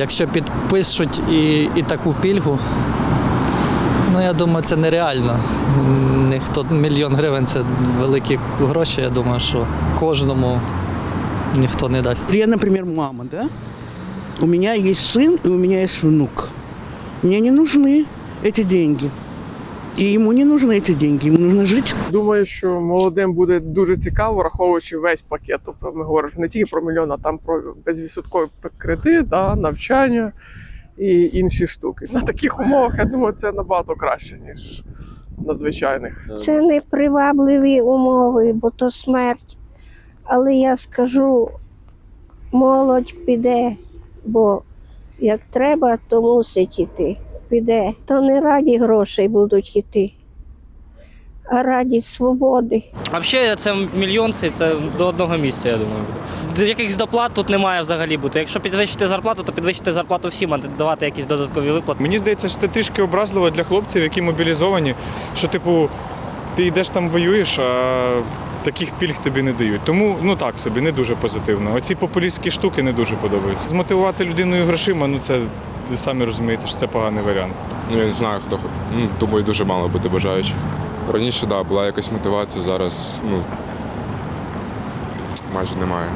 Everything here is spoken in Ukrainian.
Якщо підпишуть і, і таку пільгу, ну я думаю, це нереально. Ніхто мільйон гривень це великі гроші. Я думаю, що кожному ніхто не дасть. Я, например, мама, да? У меня есть сын и у меня есть внук. Мне не нужны эти деньги. И ему не нужны эти деньги, ему нужно жить Думаю, що молодим буде дуже цікаво, враховуючи весь пакет. Тобто ми говоримо не тільки про мільйон, а там про безвідсотковий кредит, да, навчання і інші штуки. На таких умовах я думаю, це набагато краще, ніж на звичайних. Це не привабливі умови, бо то смерть. Але я скажу, молодь піде, бо як треба, то мусить іти. Піде. То не раді грошей будуть йти, а раді свободи. А Взагалі, це мільйон, це це до одного місця, я думаю. Якихось доплат тут немає взагалі бути. Якщо підвищити зарплату, то підвищити зарплату всім, а не давати якісь додаткові виплати. Мені здається, що це трішки образливо для хлопців, які мобілізовані, що, типу, ти йдеш там воюєш, а таких пільг тобі не дають. Тому ну так собі, не дуже позитивно. Оці популістські штуки не дуже подобаються. Змотивувати людиною грошима, ну це самі розумієте, що це поганий варіант. Ну, я не знаю, хто ну, думаю, дуже мало буде бажаючих. Раніше, да, була якась мотивація, зараз ну, майже немає.